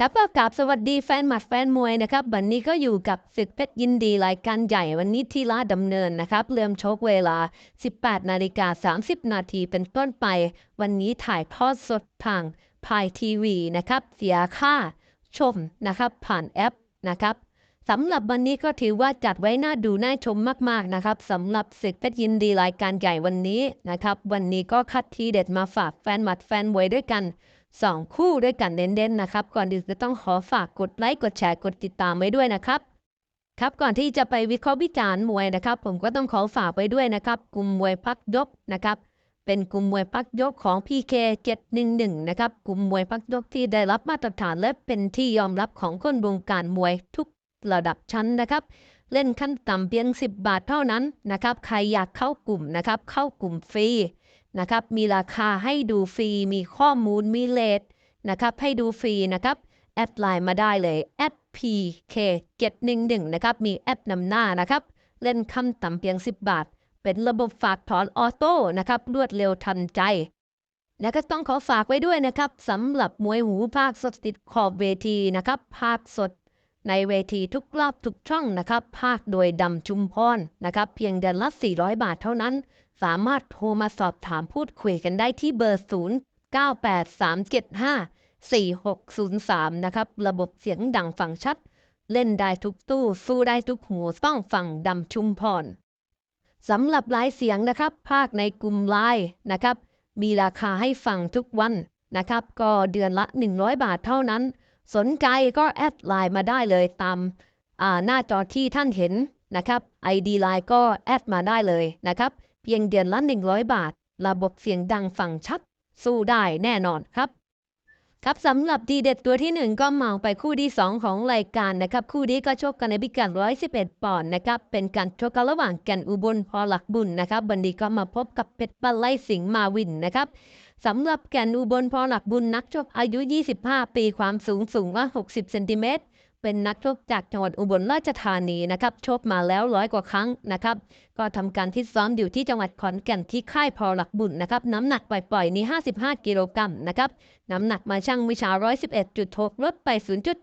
ครับก็กราบสวัสดีแฟนหมัดแฟนมวยนะครับวันนี้ก็อยู่กับศึกเพชรยินดีรายการใหญ่วันนี้ที่ลาดดำเนินนะครับเริ่มชกเวลา 18 นาฬิกา 30 นาทีเป็นต้นไป วันนี้ถ่ายทอดสดทางพายทีวีนะครับ เสียค่าชมนะครับ ผ่านแอปนะครับสำหรับวันนี้ก็ถือว่าจัดไว้น่าดูน่าชมมากๆนะครับสำหรับศึกเพชรยินดีรายการใหญ่วันนี้นะครับ วันนี้ก็คัดทีเด็ดมาฝากแฟนหมัดแฟนมวยด้วยกัน สองคู่ด้วยกันเน้นๆนะครับ ก่อนอื่นจะต้องขอฝากกดไลค์กดแชร์กดติดตามไว้ด้วยนะครับครับก่อนที่จะไปวิเคราะห์วิจารณ์มวยนะครับ ผมก็ต้องขอฝากไว้ด้วยนะครับกลุ่มมวยพักยกนะครับ เป็นกลุ่มมวยพักยกของ PK 711นะครับกลุ่มมวยพักยกที่ได้รับมาตรฐานและเป็นที่ยอมรับของคนวงการมวยทุกระดับชั้นนะครับ เล่นขั้นต่ำเพียง 10 บาทเท่านั้นนะครับ ใครอยากเข้ากลุ่มนะครับ เข้ากลุ่มฟรี นะครับ มีราคาให้ดูฟรี มีข้อมูล มีเลทนะครับ ให้ดูฟรีนะครับ แอดไลน์มาได้เลย pk 711นะครับ มีแอปนำหน้านะครับ เล่นคำต่ำเพียง 10 บาท เป็นระบบฝากถอนออโต้นะครับ รวดเร็วทันใจ และก็ต้องขอฝากไว้ด้วยนะครับสำหรับมวยหูภาคสดติดขอบเวทีนะครับ ภาคสดในเวทีทุกรอบทุกช่องนะครับ ภาคโดยดำชุมพรนะครับ เพียงเดือนละ 400 บาทเท่านั้น สามารถโทรมาสอบถามพูดคุยกันได้ที่เบอร์ 0983754603 นะครับ ระบบเสียงดังฟังชัด เล่นได้ทุกตู้ สู้ได้ทุกหูต้องฟังดำชุมพรสำหรับลายเสียงนะครับ ภาคในกลุ่มไลน์นะครับ มีราคาให้ฟังทุกวันนะครับ ก็เดือนละ 100 บาทเท่านั้น สนใจก็แอดไลน์มาได้เลยตามหน้าจอที่ท่านเห็นนะครับ ID ไลน์ก็แอดมาได้เลยนะครับ เพียงเดือนละ 100 บาท ระบบเสียงดังฟังชัด สู้ได้แน่นอนครับ ครับสำหรับดีเด็ดตัวที่ 1 ก็เมาไปคู่ที่ 2 ของรายการนะครับ คู่นี้ก็ชกกันในพิกัด 111 ปอนด์นะครับ เป็นการชกกันระหว่างแก่นอุบลพอหลักบุญนะครับวันนี้ก็มาพบกับเพชรปลาไลสิงห์มาวินนะครับสำหรับแก่นอุบลพอหลักบุญนักชกอายุ 25 ปีความสูงสูงว่า 60 เซนติเมตร เป็นนักชกจากจังหวัดอุบลราชธานีนะครับชกมาแล้วร้อยกว่าครั้งนะครับ ก็ทำการที่ซ้อมอยู่ที่จังหวัดขอนแก่นที่ค่ายพอหลักบุญนะครับ น้ำหนักปล่อยๆนี้ 55 กิโลกรัมนะครับ น้ำหนักมาช่างวิชา 111.6 ลดไป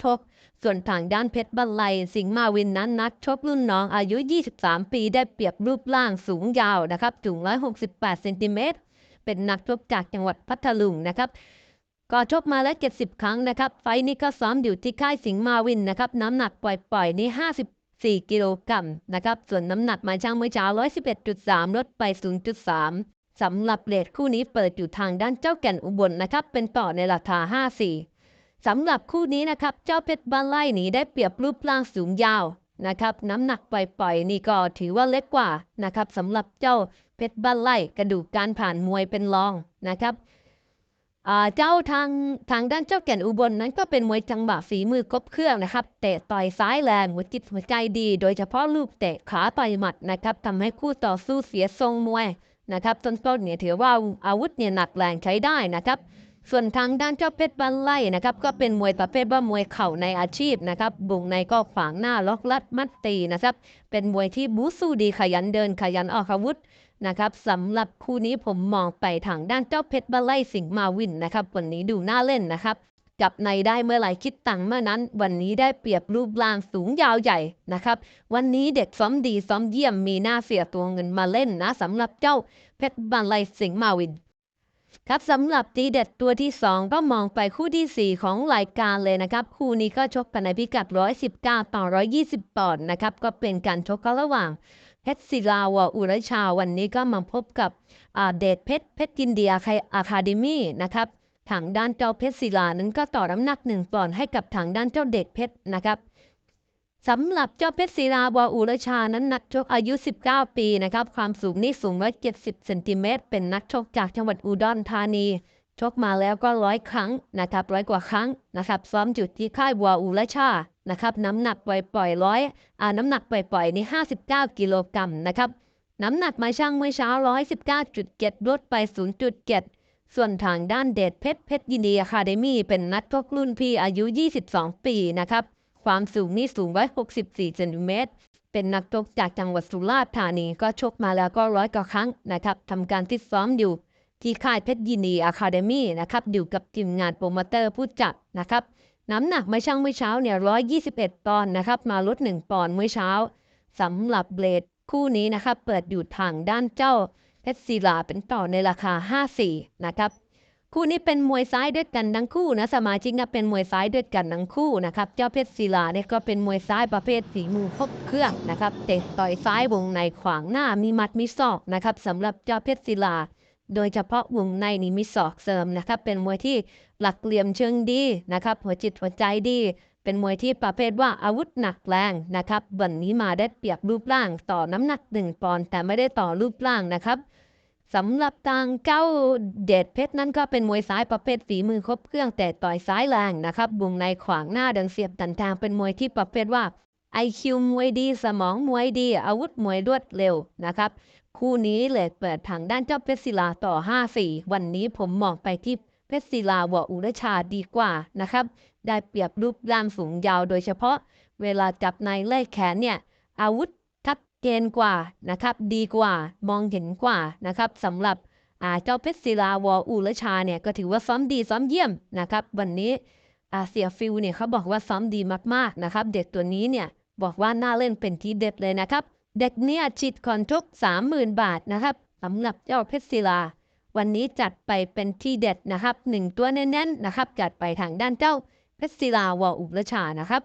0.6 ส่วนทางด้านเพชรบัลไลสิงห์มาวินนั้นนักชกรุ่นน้องอายุ 23 ปีได้เปรียบรูปร่างสูงยาวนะครับสูง 168 เซนติเมตรเป็นนักชกจากจังหวัดพัทลุงนะครับ ก็ชกมาแล้ว 70 ครั้งนะครับ ไฟนี้ก็ซ้อมอยู่ที่ค่ายสิงห์มาวินนะครับ น้ำหนักปล่อยๆ นี้ 54 กิโลกรัมนะครับ ส่วนน้ำหนักมาช่างเมื่อเช้า 111.3 ลดไป 0.3 สำหรับเลทคู่นี้เปิดอยู่ทางด้านเจ้าแก่นอุบลนะครับ เป็นต่อในราคา 54 สำหรับคู่นี้นะครับ เจ้าเพชรบ้านไล่หนีได้เปรียบรูปร่างสูงยาวนะครับน้ำหนักปล่อยๆนี่ก็ถือว่าเล็กกว่านะครับสำหรับเจ้าเพชรบ้านไล่กระดูกการผ่านมวยเป็นรองนะครับ เจ้าทางทางด้านเจ้าแก่นอุบลนั้นก็เป็นมวยจังหวะฝีมือครบเครื่องนะครับ เตะต่อยซ้ายแรงหัวจิตหัวใจดี โดยเฉพาะลูกเตะขาต่อยหมัดนะครับทำให้คู่ต่อสู้เสียทรงมวยนะครับต้นๆเนี่ยถือว่าอาวุธเนี่ยหนักแรงใช้ได้นะครับ ส่วนทางด้านเจ้าเพชรบันไล่นะครับ ก็เป็นมวยประเภทว่ามวยเข่าในอาชีพนะครับบุงในก็ขวางหน้าล็อกลัดมัดตีนะครับ เป็นมวยที่บูสู้ดีขยันเดินขยันออกอาวุธ นะครับสำหรับคู่นี้ผมมองไปทางด้านเจ้าเพชรบาไลสิงห์มาวินนะครับ วันนี้ดูน่าเล่นนะครับจับในได้เมื่อไหร่คิดตังเมื่อนั้น วันนี้ได้เปรียบรูปร่างสูงยาวใหญ่นะครับ วันนี้เด็กซ้อมดีซ้อมเยี่ยมมีหน้าเสียตัวเงินมาเล่นนะสำหรับเจ้าเพชรบาไลสิงห์มาวินครับสำหรับตีเด็ดตัวที่ 2 ก็มองไปคู่ทีสี่4 ของรายการเลยนะครับ คู่นี้ก็ชกกันในพิกัด 119 ต่อ 120 ปอนด์นะครับ ก็เป็นการชกกันระหว่าง เพชรศิลาวอุรชาวันนี้ก็มาพบกับเดชเพชรเพชรยินเดียอะคาเดมี่นะครับทางด้านเจ้าเพชรศิลานั้นก็ต่อน้ำหนักหนึ่งปอนด์ให้กับทางด้านเจ้าเดชเพชรนะครับสำหรับเจ้าเพชรศิลาวอุรชานั้นนักชกอายุ 19 ปีนะครับความสูงนี่สูง170เซนติเมตรเป็นนักชกจากจังหวัดอุดรธานี ชกมาแล้วก็ร้อยครั้งนะครับร้อยกว่าครั้งนะครับซ้อมจุดที่ค่ายวัวอุรชา นะครับน้ำหนักปล่อยๆร้อยอ่าน้ำหนักปล่อยๆนี่59 กิโลกรัมนะครับน้ำหนักมาช่างเมื่อเช้า 119.7 ลดไป 0.7 ส่วนทางด้านเดชเพชรเพชรยินดีอะคาเดมี่เป็นนักชกรุ่นพี่อายุ 22 ปีนะครับความสูงนี่สูง164เซนติเมตรเป็นนักชกจากจังหวัดสุราษฎร์ธานีก็ชกมาแล้วก็ร้อยกว่าครั้งนะครับทำการฟิตซ้อมอยู่ที่ค่ายเพชรยินดีอะคาเดมี่นะครับอยู่กับทีมงานโปรโมเตอร์ผู้จัดนะครับ น้ำหนักไม่ช่างเมื่อเช้าเนี่ย121 ปอนด์นะครับ มาลด 1 ปอนด์เมื่อเช้าสำหรับเบลดคู่นี้นะครับ เปิดอยู่ทางด้านเจ้าเพชรศิลาเป็นต่อในราคา 54 นะครับ คู่นี้เป็นมวยซ้ายด้วยกันทั้งคู่นะ สมาชิกนะเป็นมวยซ้ายด้วยกันทั้งคู่นะครับ เจ้าเพชรศิลาเนี่ยก็เป็นมวยซ้ายประเภทฝีมือครบเครื่องนะครับ เตะต่อยซ้ายวงในขวางหน้ามีมัดมีศอกนะครับสำหรับเจ้าเพชรศิลา โดยเฉพาะวงในนี่มีศอกเสริมนะครับ เป็นมวยที่หลักเหลี่ยมเชิงดีนะครับ หัวจิตหัวใจดี เป็นมวยที่ประเภทว่าอาวุธหนักแรงนะครับวันนี้มาได้เปรียบรูปร่าง ต่อน้ำหนักหนึ่งปอนด์แต่ไม่ได้ต่อรูปร่างนะครับสำหรับทางเก้าเดชเพชรนั้นก็เป็นมวยซ้ายประเภทฝีมือครบเครื่องแต่ต่อยซ้ายแรงนะครับวงในขวางหน้าดังเสียบตันทางเป็นมวยที่ประเภทว่า IQ มวยดี สมองมวยดี อาวุธมวยรวดเร็วนะครับ คู่นี้เลยเปิดทางด้านเจ้าเพชรศิลาต่อ 5-4 วันนี้ผมมองไปที่เพชรศิลาวออุรชาดีกว่านะครับ ได้เปรียบรูปร่างสูงยาวโดยเฉพาะ เวลาจับในไล่แขนเนี่ย อาวุธชัดเจนกว่านะครับ ดีกว่ามองเห็นกว่านะครับสำหรับเจ้าเพชรศิลาวออุรชาเนี่ยก็ถือว่าซ้อมดีซ้อมเยี่ยมนะครับ วันนี้อาเสียฟิลเนี่ยเขาบอกว่าซ้อมดีมากๆนะครับ เด็กตัวนี้เนี่ยบอกว่าน่าเล่นเป็นทีเด็ดเลยนะครับ เด็กเนี่ยฉีดคอนทุก30,000บาทนะครับสำหรับเจ้าเพชรศิลา วันนี้จัดไปเป็นที่เด็ดนะครับหนึ่งตัวแน่นๆนะครับ จัดไปทางด้านเจ้าเพชรศิลาวออุรชานะครับ